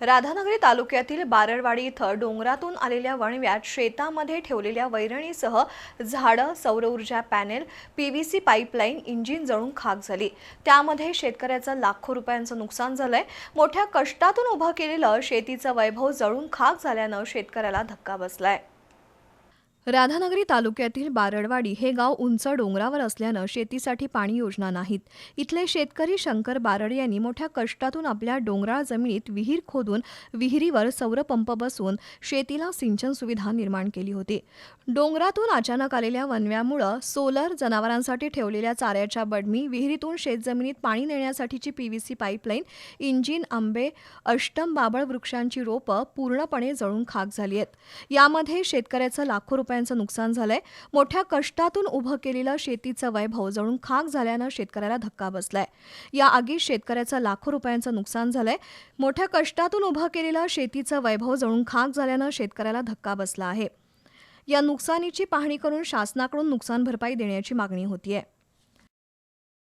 राधानगरी तालुक्यातील बारडवाडी इथं डोंगरातून आलेल्या वणव्यात शेतामध्ये ठेवलेल्या वैरणीसह झाडं सौरऊर्जा panel P panel PVC pipeline engine जळून खाक झाली. त्यामध्ये शेतकऱ्याचं लाखो रुपयांचं नुकसान झालंय. मोठ्या कष्टातून उभं केलेलं शेतीचं वैभव जळून खाक झाल्यानं शेतकऱ्याला धक्का बसलाय. राधानगरी तालुक्यातील बारडवाडी हे गाव उंच डोंगरावर असल्यानं शेतीसाठी पाणी योजना नाहीत. इथले शेतकरी शंकर बारड यांनी मोठ्या कष्टातून आपल्या डोंगराळ जमिनीत विहीर खोदून विहिरीवर सौरपंप बसवून शेतीला सिंचन सुविधा निर्माण केली होती. डोंगरातून अचानक आलेल्या वनव्यामुळं सोलर जनावरांसाठी ठेवलेल्या चाऱ्याच्या बडमी विहिरीतून शेतजमिनीत पाणी नेण्यासाठीची पीव्हीसी पाईपलाईन इंजिन आंबे अष्टम बाबळ वृक्षांची रोपं पूर्णपणे जळून खाक झाली आहेत. यामध्ये शेतकऱ्याचं लाखो रुपये रुपयांचं नुकसान झालंय. मोठ्या कष्टातून उभं केलेलं शेतीचं वैभव जळून खाक झाल्यानं शेतकऱ्याला धक्का बसलाय. या आगीत शेतकऱ्याचं लाखो रुपयांचं नुकसान झालंय. मोठ्या कष्टातून उभं केलेलं शेतीचं वैभव जळून खाक झाल्यानं शेतकऱ्याला धक्का बसला आहे. या नुकसानीची पाहणी करून शासनाकडून नुकसान भरपाई देण्याची मागणी होतीये.